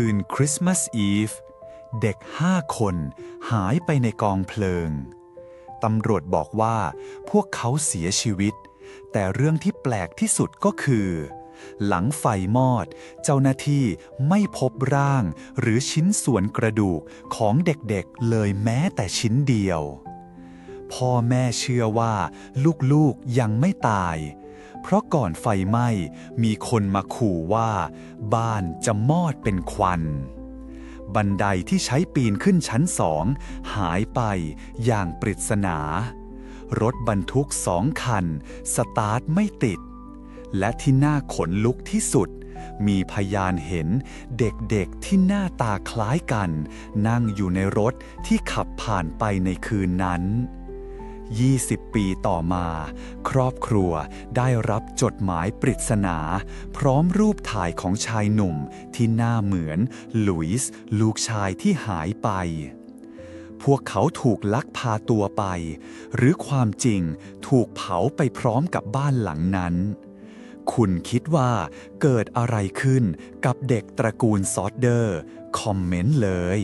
คืนคริสต์มาสอีฟ เด็กห้าคนหายไปในกองเพลิง ตำรวจบอกว่าพวกเขาเสียชีวิต แต่เรื่องที่แปลกที่สุดก็คือ หลังไฟมอด เจ้าหน้าที่ไม่พบร่าง หรือชิ้นส่วนกระดูกของเด็กๆเลยแม้แต่ชิ้นเดียว พ่อแม่เชื่อว่าลูกๆยังไม่ตายเพราะก่อนไฟไหม้มีคนมาขู่ว่า บ้านจะมอดเป็นควัน บันไดที่ใช้ปีนขึ้นชั้นสองหายไปอย่างปริศนา รถบรรทุกสองคัน สตาร์ทไม่ติด และที่น่าขนลุกที่สุด มีพยานเห็นเด็กๆที่หน้าตาคล้ายกัน นั่งอยู่ในรถที่ขับผ่านไปในคืนนั้น 20 ปีต่อมา ครอบครัวได้รับจดหมายปริศนา พร้อมรูปถ่ายของชายหนุ่มที่หน้าเหมือนหลุยส์ลูกชายที่หายไป พวกเขาถูกลักพาตัวไป หรือความจริงถูกเผาไปพร้อมกับบ้านหลังนั้นคุณคิดว่าเกิดอะไรขึ้นกับเด็กตระกูลซอดเดอร์ คอมเมนต์เลย